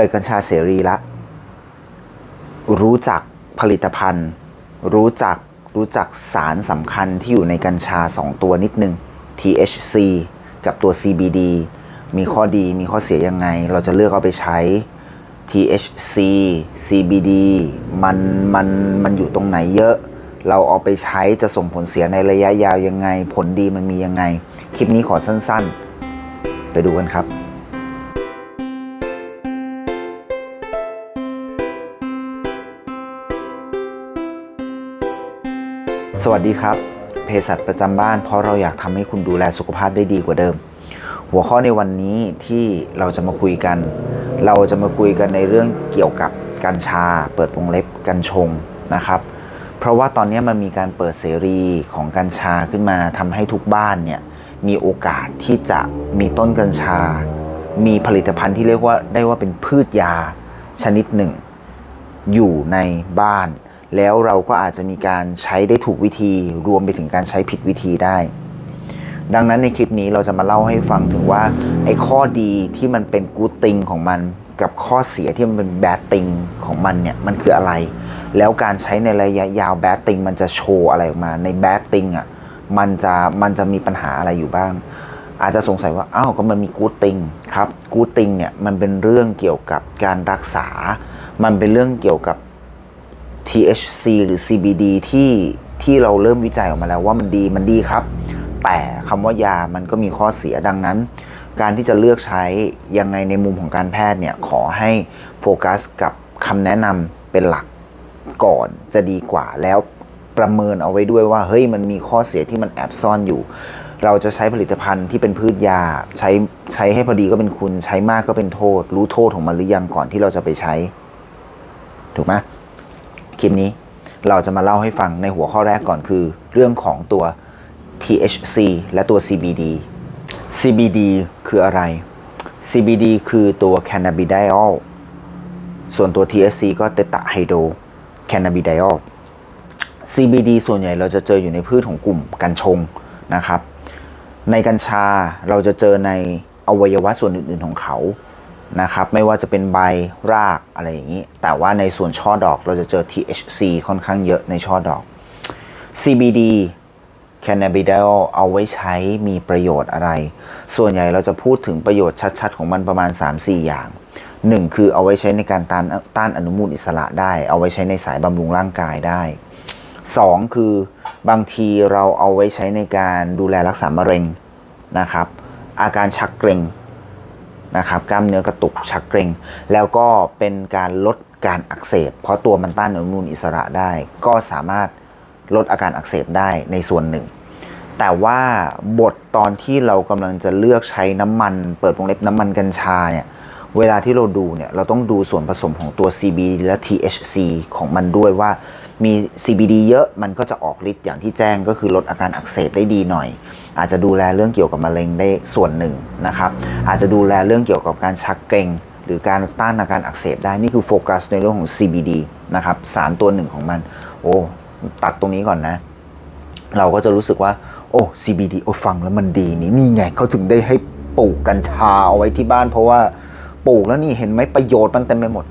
เปิดกัญชาเสรีละ รู้จักผลิตภัณฑ์ รู้จักรู้จักสารสำคัญที่อยู่ในกัญชา 2 ตัวนิดนึง THC กับตัว CBD มีข้อดีมีข้อเสียยังไง เราจะเลือกเอาไปใช้ THC CBD มันมันมันอยู่ตรงไหนเยอะ เราเอาไปใช้จะส่งผลเสียในระยะยาวยังไง ผลดีมันมียังไง คลิปนี้ขอสั้นๆ ไปดูกันครับ สวัสดีครับเภสัชประจำบ้านเพราะเราอยากทำให้คุณดูแลสุขภาพได้ดีกว่าเดิม หัวข้อในวันนี้ที่เราจะมาคุยกัน เราจะมาคุยกันในเรื่องเกี่ยวกับกัญชา เปิดวงเล็บกัญชงนะครับ เพราะว่าตอนนี้มันมีการเปิดเสรีของกัญชาขึ้นมาทำให้ทุกบ้านเนี่ยมีโอกาสที่จะมีต้นกัญชา มีผลิตภัณฑ์ที่เรียกว่าได้ว่าเป็นพืชยาชนิดหนึ่ง อยู่ในบ้าน แล้วเราก็อาจจะมีการใช้ได้ถูกวิธี รวมไปถึงการใช้ผิดวิธีได้ ดังนั้นในคลิปนี้เราจะมาเล่าให้ฟังถึงว่าไอ้ข้อดีที่มันเป็นกูติงของมัน กับข้อเสียที่มันเป็นแบดติงของมันเนี่ยมันคืออะไร แล้วการใช้ในระยะยาวแบดติงมันจะโชว์อะไรออกมาในแบดติงอะมันจะมันจะมีปัญหาอะไรอยู่บ้าง อาจจะสงสัยว่าอ้าวก็มันมีกูติงครับกูติงเนี่ยมันเป็นเรื่องเกี่ยวกับการรักษา มันเป็นเรื่องเกี่ยวกับ THC หรือ CBD ที่ที่เราเริ่มวิจัยออกมาแล้วว่ามันดีมันดีครับ แต่คำว่ายามันก็มีข้อเสียดังนั้น การที่จะเลือกใช้ยังไงในมุมของการแพทย์เนี่ยขอให้โฟกัสกับคำแนะนำเป็นหลักก่อนจะดีกว่าแล้วประเมินเอาไว้ด้วยว่าเฮ้ยมันมีข้อเสียที่มันแอบซ่อนอยู่ เราจะใช้ผลิตภัณฑ์ที่เป็นพืชยาใช้ใช้ให้พอดีก็เป็นคุณ ใช้มากก็เป็นโทษ รู้โทษของมันหรือยังก่อนที่เราจะไปใช้ ถูกไหม คลิปนี้เราจะมาเล่าให้ฟังในหัวข้อแรกก่อนคือ เรื่องของตัว THC และตัว CBD CBD คืออะไร CBD คือตัว cannabidiol ส่วนตัว THC ก็เตตะไฮโดร cannabidiol CBD ส่วนใหญ่เราจะเจออยู่ในพืชของกลุ่มกัญชงนะครับ ในกัญชาเราจะเจอในอวัยวะส่วนอื่น ๆของเขา นะครับ ไม่ว่าจะเป็นใบรากอะไรอย่างนี้ แต่ว่าในส่วนช่อดอกเราจะเจอ THC ค่อนข้างเยอะในช่อดอก CBD cannabidiol เอาไว้ใช้มีประโยชน์อะไร ส่วนใหญ่เราจะพูดถึงประโยชน์ชัด ๆ ของมันประมาณ 3-4 อย่าง 1 คือเอาไว้ใช้ในการต้านต้านอนุมูลอิสระได้ เอาไว้ใช้ในสายบำรุงร่างกายได้ 2 คือบางทีเราเอาไว้ใช้ในการดูแลรักษามะเร็งนะครับ อาการชักเกร็ง นะครับกล้ามเนื้อกระตุกชักเกร็ง แล้วก็เป็นการลดการอักเสบ เพราะตัวมันต้านอนุมูลอิสระได้ ก็สามารถลดอาการอักเสบได้ในส่วนหนึ่ง แต่ว่าบทตอนที่เรากำลังจะเลือกใช้น้ำมัน เปิดวงเล็บน้ำมันกัญชาเนี่ยเวลาที่เราดูเนี่ยเราต้องดูส่วนผสมของตัว CBD และ THC ของมันด้วยว่า มี CBD เยอะมันก็จะออกฤทธิ์อย่างที่แจ้งก็คือลดอาการอักเสบได้ดีหน่อย อาจจะดูแลเรื่องเกี่ยวกับมะเร็งได้ส่วนหนึ่งนะครับอาจจะดูแลเรื่องเกี่ยวกับการชักเกร็งหรือการต้านอาการอักเสบได้นี่คือโฟกัสในเรื่องของ CBD นะครับสารตัวหนึ่งของมัน โอ้ตัดตรงนี้ก่อนนะ เราก็จะรู้สึกว่า โอ้ CBD โอ้ฟังแล้วมันดีนี่นี่ไงเขาถึงได้ให้ปลูกกัญชาเอาไว้ที่บ้าน เพราะว่าปลูกแล้วนี่เห็นไหมประโยชน์มันเต็มไปหมด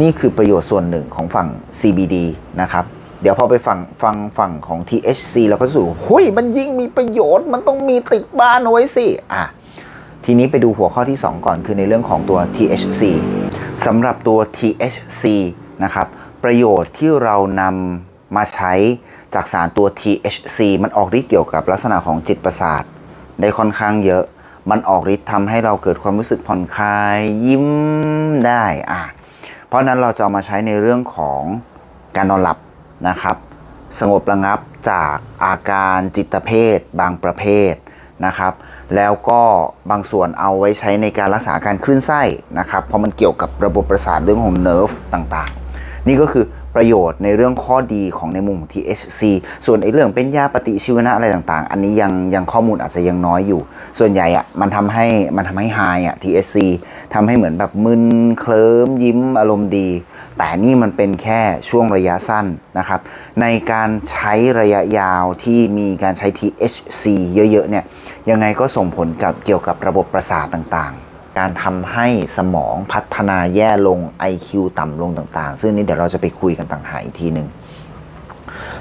นี่คือประโยชน์ส่วนหนึ่งของฝั่ง CBD นะครับ เดี๋ยวพอไปฟังฟังฝั่งของ THC เราก็รู้สูหุยมันยิ่งมีประโยชน์ มันต้องมีติดบ้านเอาไว้สิ อะ ทีนี้ไปดูหัวข้อที่ 2 ก่อนคือในเรื่องของตัว THC สำหรับตัว THC นะครับ ประโยชน์ที่เรานำมาใช้จากสารตัว THC มันออกฤทธิ์เกี่ยวกับลักษณะของจิตประสาทได้ค่อนข้างเยอะ มันออกฤทธิ์ทำให้เราเกิดความรู้สึกผ่อนคลายยิ้มได้อะ เพราะนั้นเราจะเอามาใช้ในเรื่องของการนอนหลับนะครับ สงบระงับจากอาการจิตเภทบางประเภทนะครับ แล้วก็บางส่วนเอาไว้ใช้ในการรักษาอาการคลื่นไส้นะครับ เพราะมันเกี่ยวกับระบบประสาทเรื่องของเนิร์ฟต่างๆ นี่ก็คือ ประโยชน์ในเรื่องข้อดีของในมุมของ THC ส่วนไอ้เรื่องเป็นยาปฏิชีวนะอะไรต่างๆ อันนี้ยังยังข้อมูลอาจจะยังน้อยอยู่ ส่วนใหญ่อะมันทำให้มันทำให้ไฮอะ THC ทำให้เหมือนแบบมึนเคลิ้มยิ้มอารมณ์ดี แต่นี่มันเป็นแค่ช่วงระยะสั้นนะครับ ในการใช้ระยะยาวที่มีการใช้ THC เยอะๆเนี่ยยังไงก็ส่งผลกับเกี่ยวกับระบบประสาทต่างๆ การทำให้สมองพัฒนาแย่ลง IQ ต่ำลงต่างๆ ซึ่งนี่เดี๋ยวเราจะไปคุยกันต่างหากอีกทีหนึ่ง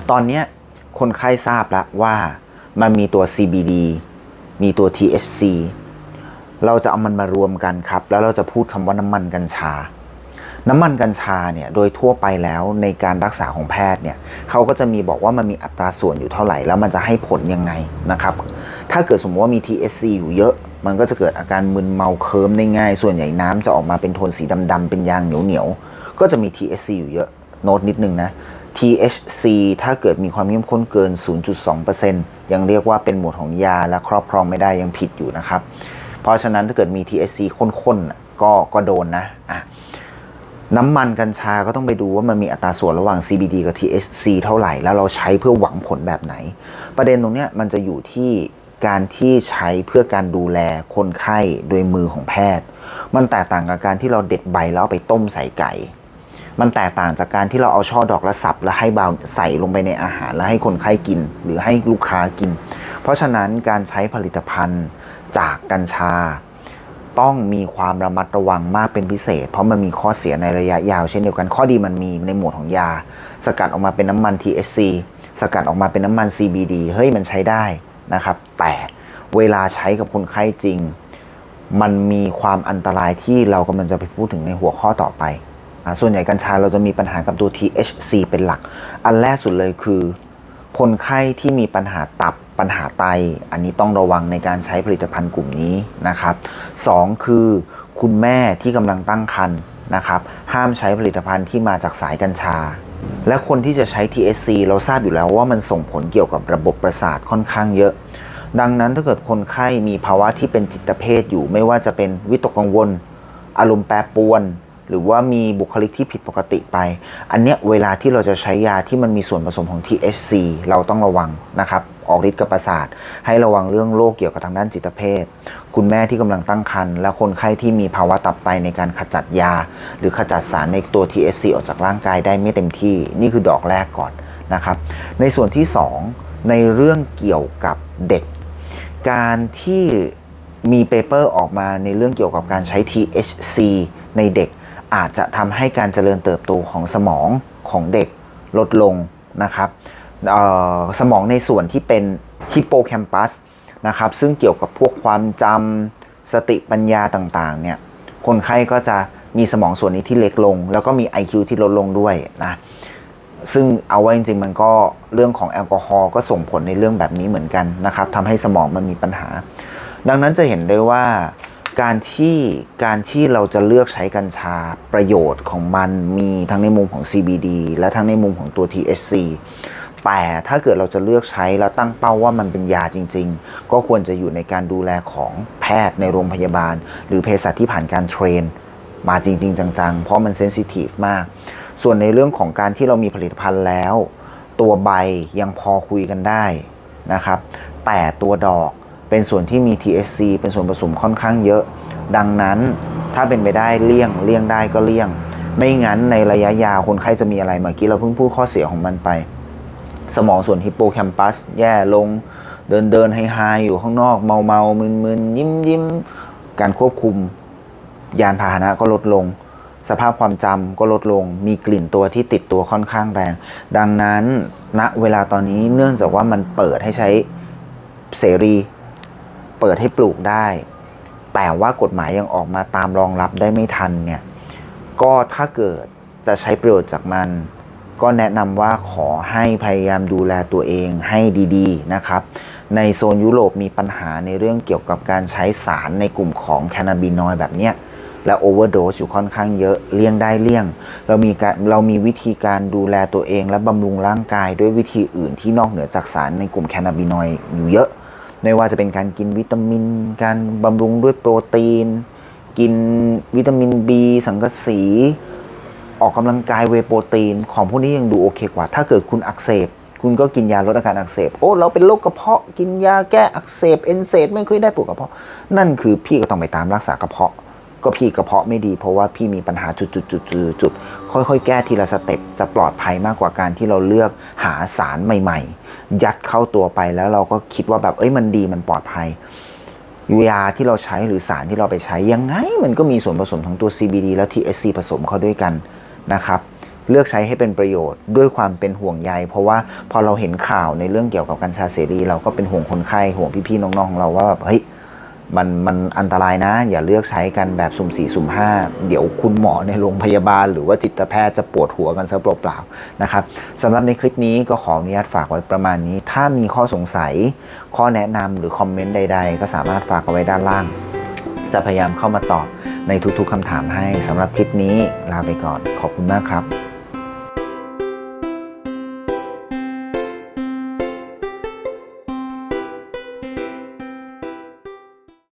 ตอนนี้คนไข้ทราบแล้วว่ามันมีตัว CBD มีตัว THC เราจะเอามันมารวมกันครับ แล้วเราจะพูดคำว่าน้ำมันกัญชา น้ำมันกัญชาเนี่ยโดยทั่วไปแล้วในการรักษาของแพทย์เนี่ยเขาก็จะมีบอกว่ามันมีอัตราส่วนอยู่เท่าไหร่ แล้วมันจะให้ผลยังไงนะครับ ถ้าเกิดสมมติว่ามี THC อยู่เยอะ มันก็จะเกิดอาการมึนเมาเคิร์มได้ง่าย ส่วนใหญ่น้ำจะออกมาเป็นโทนสีดำๆเป็นยางเหนียวๆ ก็จะมี THC อยู่เยอะ โน้ตนิดนึงนะ THC ถ้าเกิดมีความเข้มข้นเกิน 0.2%ยังเรียกว่าเป็นหมวดของยาและครอบครองไม่ได้ยังผิดอยู่นะครับ เพราะฉะนั้นถ้าเกิดมี THC ข้นๆก็ก็โดนนะอะน้ำมันกัญชาก็ต้องไปดูว่ามันมีอัตราส่วนระหว่าง CBD กับ THC เท่าไหร่ แล้วเราใช้เพื่อหวังผลแบบไหน ประเด็นตรงนี้มันจะอยู่ที่ การที่ใช้เพื่อการดูแลคนไข้โดยมือของแพทย์ มันแตกต่างกับการที่เราเด็ดใบแล้วเอาไปต้มใส่ไก่ มันแตกต่างจากการที่เราเอาช่อดอกและสับแล้วให้บาวใส่ลงไปในอาหารแล้วให้คนไข้กิน หรือให้ลูกค้ากิน เพราะฉะนั้นการใช้ผลิตภัณฑ์จากกัญชา ต้องมีความระมัดระวังมากเป็นพิเศษ เพราะมันมีข้อเสียในระยะยาวเช่นเดียวกันข้อดีมันมีในหมวดของยา สกัดออกมาเป็นน้ำมัน THC สกัดออกมาเป็นน้ำมัน CBD เฮ้ยมันใช้ได้ นะครับ แต่เวลาใช้กับคนไข้จริง มันมีความอันตรายที่เรากำลังจะไปพูดถึงในหัวข้อต่อไปอส่วนใหญ่กัญชาเราจะมีปัญหากับตัว THC เป็นหลัก อันแรกสุดเลยคือ คนไข้ที่มีปัญหาตับปัญหาไต อันนี้ต้องระวังในการใช้ผลิตภัณฑ์กลุ่มนี้นะครับสองคือคุณแม่ที่กำลังตั้งครรภ์นะครับ ห้ามใช้ผลิตภัณฑ์ที่มาจากสายกัญชา และคนที่จะใช้ THC เราทราบอยู่แล้วว่ามันส่งผลเกี่ยวกับระบบประสาทค่อนข้างเยอะ ดังนั้นถ้าเกิดคนไข้มีภาวะที่เป็นจิตเภทอยู่ ไม่ว่าจะเป็นวิตกกังวล อารมณ์แปรปรวน หรือว่ามีบุคลิกที่ผิดปกติไป อันเนี้ยเวลาที่เราจะใช้ยาที่มันมีส่วนผสมของ THC เราต้องระวังนะครับออกฤทธิ์กับประสาท ให้ระวังเรื่องโรคเกี่ยวกับทางด้านจิตเภท คุณแม่ที่กำลังตั้งครรภ์และคนไข้ที่มีภาวะตับไตในการขจัดยา หรือขจัดสารในตัว THC ออกจากร่างกายได้ไม่เต็มที่ นี่คือดอกแรกก่อนนะครับ ในส่วนที่ 2 ในเรื่องเกี่ยวกับเด็ก การที่มีเปเปอร์ออกมาในเรื่องเกี่ยวกับการใช้ THC ในเด็ก อาจจะทำให้การเจริญเติบโตของสมองของเด็กลดลงนะครับสมองในส่วนที่เป็นฮิปโปแคมปัส นะครับ ซึ่งเกี่ยวกับพวกความจำสติปัญญาต่างๆ เนี่ย คนไข้ก็จะมีสมองส่วนนี้ที่เล็กลง แล้วก็มี IQ ที่ลดลงด้วยนะ ซึ่งเอาไว้จริงๆ มันก็เรื่องของแอลกอฮอล์ก็ส่งผลในเรื่องแบบนี้เหมือนกันนะครับทำให้สมองมันมีปัญหา ดังนั้นจะเห็นได้ว่าการที่การที่เราจะเลือกใช้กัญชาประโยชน์ของมันมีทั้งในมุมของ CBD และทั้งในมุมของตัว THC แต่ถ้าเกิดเราจะเลือกใช้แล้วตั้งเป้าว่ามันเป็นยาจริง ๆ ก็ควรจะอยู่ในการดูแลของแพทย์ในโรงพยาบาล หรือเภสัชที่ผ่านการเทรน มาจริง ๆ จังๆ เพราะมันเซนซิทีฟมาก ส่วนในเรื่องของการที่เรามีผลิตภัณฑ์แล้ว ตัวใบยังพอคุยกันได้นะครับ แต่ตัวดอกเป็นส่วนที่มี THC เป็นส่วนผสมค่อนข้างเยอะ ดังนั้นถ้าเป็นไปได้เลี่ยงเลี่ยงได้ก็เลี่ยง ไม่งั้นในระยะยาวคนไข้จะมีอะไรเมื่อกี้เราเพิ่งพูดข้อเสียของมันไป สมองส่วนฮิปโปแคมปัสแย่ลงเดินเดินไฮไฮอยู่ข้างนอกเมาเมามึนมึนยิ้มยิ้มการควบคุม ยานพาหนะก็ลดลง สภาพความจำก็ลดลง มีกลิ่นตัวที่ติดตัวค่อนข้างแรง ดังนั้นณเวลาตอนนี้เนื่องจากว่ามันเปิดให้ใช้เสรี เปิดให้ปลูกได้ แต่ว่ากฎหมายยังออกมาตามรองรับได้ไม่ทันเนี่ยก็ถ้าเกิดจะใช้ประโยชน์จากมัน ก็แนะนำว่าขอให้พยายามดูแลตัวเองให้ดีๆนะครับ ในโซนยุโรปมีปัญหาในเรื่องเกี่ยวกับการใช้สารในกลุ่มของแคนาบินอยแบบเนี้ยและโอเวอร์โดสอยู่ค่อนข้างเยอะเลี่ยงได้เลี่ยง เรามีการเรามีวิธีการดูแลตัวเอง และบำรุงร่างกายด้วยวิธีอื่นที่นอกเหนือจากสารในกลุ่มแคนาบินอยอยู่เยอะ ไม่ว่าจะเป็นการกินวิตามิน การบำรุงด้วยโปรตีน กินวิตามิน B สังกะสี ออกกำลังกายเวโปรตีน ของพวกนี้ยังดูโอเคกว่า ถ้าเกิดคุณอักเสบ คุณก็กินยาลดอาการอักเสบ โอ้ เราเป็นโรคกระเพาะ กินยาแก้อักเสบ เอนเซดไม่ค่อยได้ปวดกระเพาะ นั่นคือพี่ก็ต้องไปตามรักษากระเพาะ ก็พี่กระเพาะไม่ดี เพราะว่าพี่มีปัญหาจุดจุดจุดจุดจุดค่อยๆ แก้ทีละสเต็ป จะปลอดภัยมากกว่าการที่เราเลือกหาสารใหม่ ๆ ยัดเข้าตัวไปแล้วเราก็คิดว่าแบบ เอ้ย มันดี มันปลอดภัยยาที่เราใช้หรือสารที่เราไปใช้ยังไง มันก็มีส่วนผสมทั้งตัว CBD และ THC ผสมเข้าด้วยกัน นะครับเลือกใช้ให้เป็นประโยชน์ด้วยความเป็นห่วงใย เพราะว่าพอเราเห็นข่าวในเรื่องเกี่ยวกับกัญชาเสรี เราก็เป็นห่วงคนไข้ห่วงพี่ๆน้องๆของเราว่าแบบเฮ้ยมันมันอันตรายนะ อย่าเลือกใช้กันแบบสุ่มสี่สุ่มห้าเดี๋ยวคุณหมอในโรงพยาบาล หรือว่าจิตแพทย์จะปวดหัวกันซะเปล่าๆนะครับสำหรับในคลิปนี้ก็ขออนุญาตฝากไว้ประมาณนี้ ถ้ามีข้อสงสัย ข้อแนะนำหรือคอมเมนต์ใด ๆ ก็สามารถฝากเอาไว้ด้านล่าง จะพยายามเข้ามาตอบ ในทุกๆคำถามให้สำหรับคลิปนี้ลาไปก่อนขอบคุณมากครับ